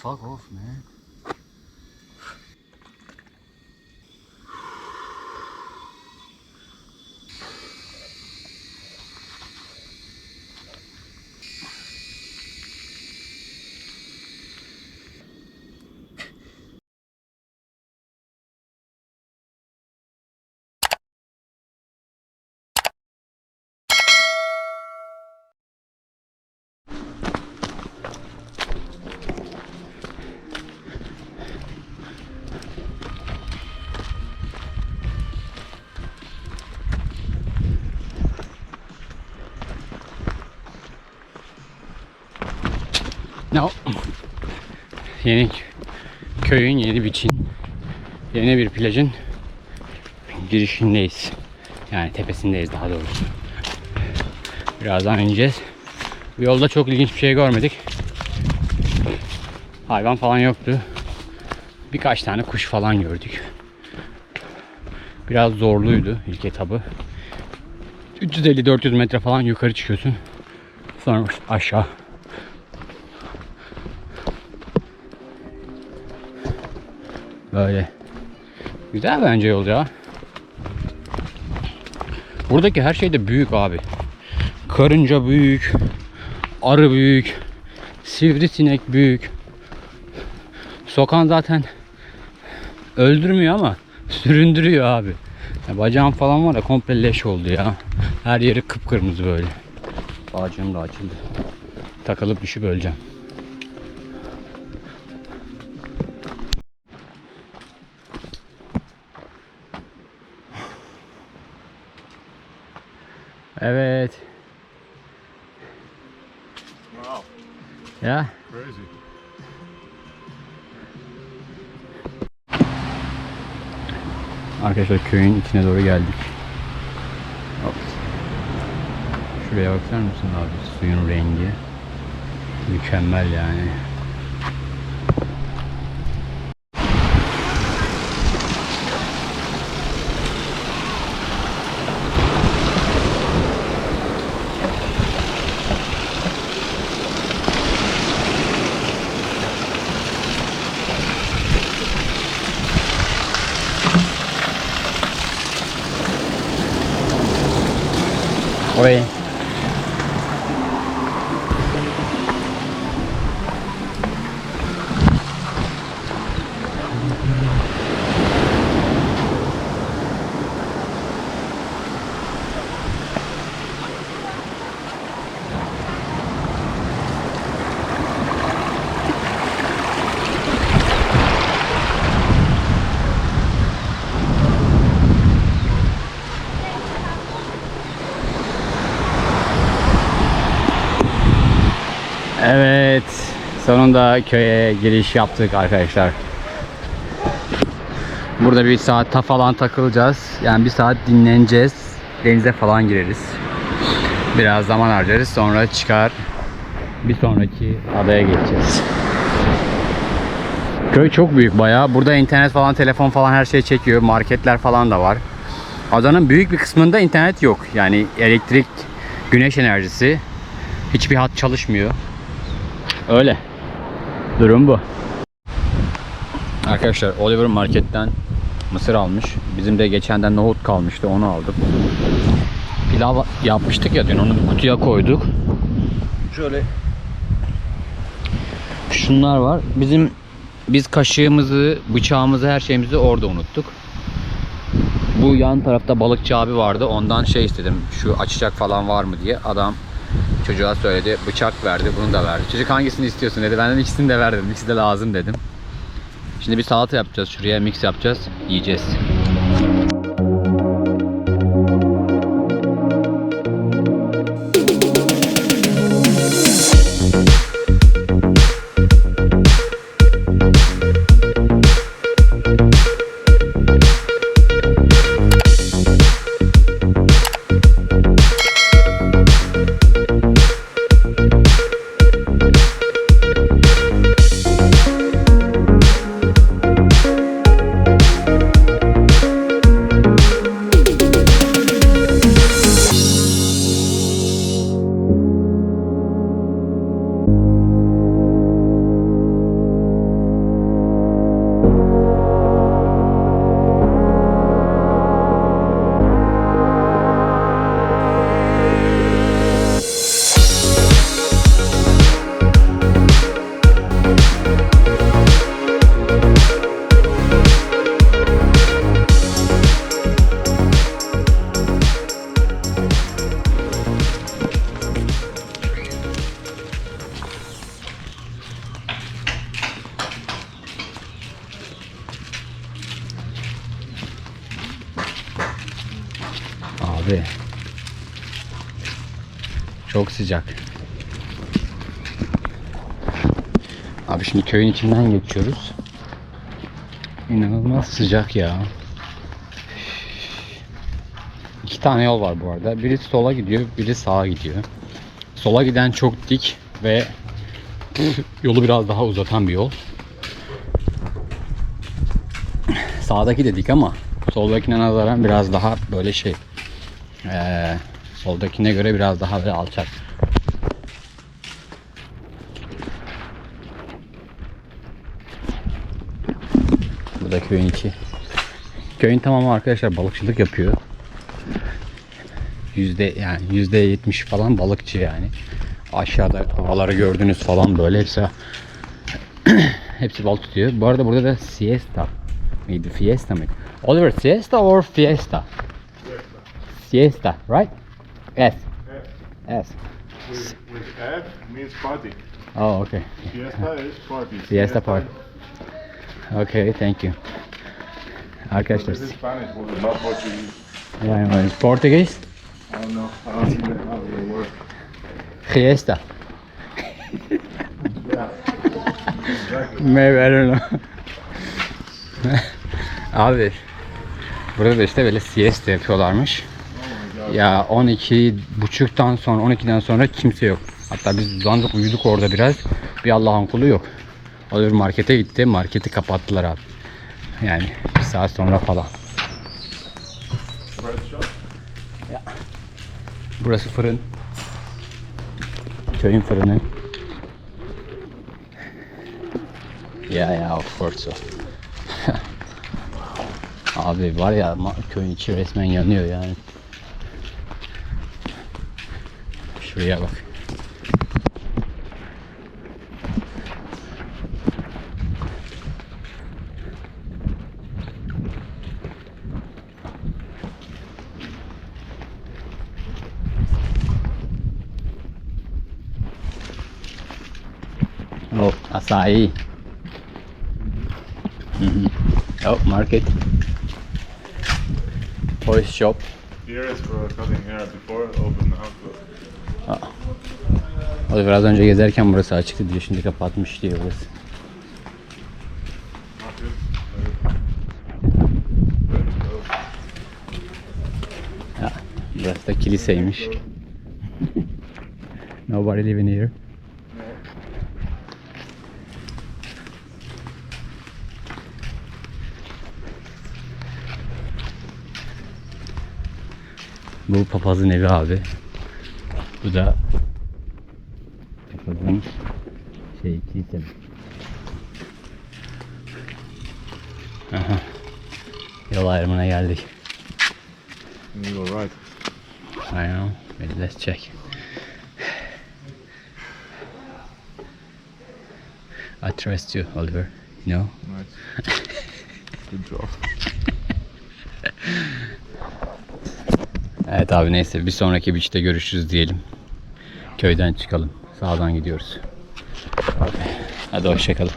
fuck off man. No. Yeni köyün yeni biçin yeni bir plajın girişindeyiz. Yani tepesindeyiz daha doğrusu. Birazdan ineceğiz. Bu yolda çok ilginç bir şey görmedik. Hayvan falan yoktu. Birkaç tane kuş falan gördük. Biraz zorluydu ilk etabı. 350-400 metre falan yukarı çıkıyorsun. Sonra aşağı. Böyle. Güzel bence yol ya. Buradaki her şey de büyük abi. Karınca büyük. Arı büyük. Sivrisinek büyük. Sokan zaten öldürmüyor ama süründürüyor abi. Ya bacağım falan var ya komple leş oldu ya. Her yeri kıpkırmızı böyle. Bağcığım da açıldı. Takılıp düşüp öleceğim. Arkadaşlar köyün içine doğru geldik. Hop. Şuraya bakar mısın abi? Suyun rengi. Mükemmel yani. 喂。Evet. Sonunda köye giriş yaptık arkadaşlar. Burada bir saat ta falan takılacağız. Yani bir saat dinleneceğiz. Denize falan gireriz. Biraz zaman harcarız. Sonra çıkar. Bir sonraki adaya geçeceğiz. Köy çok büyük bayağı. Burada internet falan, telefon falan her şey çekiyor. Marketler falan da var. Adanın büyük bir kısmında internet yok. Yani elektrik, güneş enerjisi hiçbir hat çalışmıyor. Öyle. Durum bu. Arkadaşlar Oliver marketten mısır almış. Bizim de geçenden nohut kalmıştı onu aldım. Pilav yapmıştık ya dün onu kutuya koyduk. Şöyle şunlar var. Bizim biz kaşığımızı, bıçağımızı, her şeyimizi orada unuttuk. Bu yan tarafta balıkçı abi vardı. Ondan şey istedim. Şu açacak falan var mı diye. Adam çocuğa söyledi. Bıçak verdi. Bunu da verdi. Çocuk hangisini istiyorsun dedi. Ben de ikisini de ver dedim. İkisi de lazım dedim. Şimdi bir salata yapacağız. Şuraya mix yapacağız. Yiyeceğiz. Çok sıcak. Abi şimdi köyün içinden geçiyoruz. İnanılmaz sıcak ya. İki tane yol var bu arada. Biri sola gidiyor, biri sağa gidiyor. Sola giden çok dik ve yolu biraz daha uzatan bir yol. Sağdaki de dik ama soldakine nazaran biraz daha böyle şey. Ee, soldakine göre biraz daha böyle alçak. Bu da köyün içi. Köyün tamamı arkadaşlar balıkçılık yapıyor. Yüzde yani yüzde yetmiş falan balıkçı yani. Aşağıda havaları gördünüz falan böyle hepsi hepsi balık tutuyor. Bu arada burada da siesta mıydı? Fiesta mıydı? Oliver siesta or fiesta? Siesta, right? Yes. Yes. With, with F means party. Oh, okay. Fiesta is party. Fiesta part. Okay, thank you. Arkadaşlar, This is Spanish word, not Portuguese. yani Portekiz, I don't know. I don't even know how it works. fiesta. Yeah. Exactly. Maybe I don't know. Abi burada da işte böyle siesta yapıyorlarmış. Ya 12 buçuktan sonra 12'den sonra kimse yok. Hatta biz uzandık uyuduk orada biraz. Bir Allah'ın kulu yok. Bir markete gitti. Marketi kapattılar abi. Yani bir saat sonra falan. Burası fırın. Köyün fırını. Ya ya of course. Abi var ya köyün içi resmen yanıyor yani. Şuraya bak. Oh, acai. Mhm. Oh, market. Toy shop. Here is for cutting hair before open now. O biraz önce gezerken burası açıktı diyor. Şimdi kapatmış diyor burası. Ya, burası da kiliseymiş. Nobody living here. Bu papazın evi abi. Bu da papazın şey kilise mi? Aha. Yol ayrımına geldik. You go right. I know. Wait, let's check. I trust you, Oliver. You know? Nice. Good job. Evet abi neyse bir sonraki beach'te görüşürüz diyelim. Köyden çıkalım. Sağdan gidiyoruz. Hadi hoşçakalın.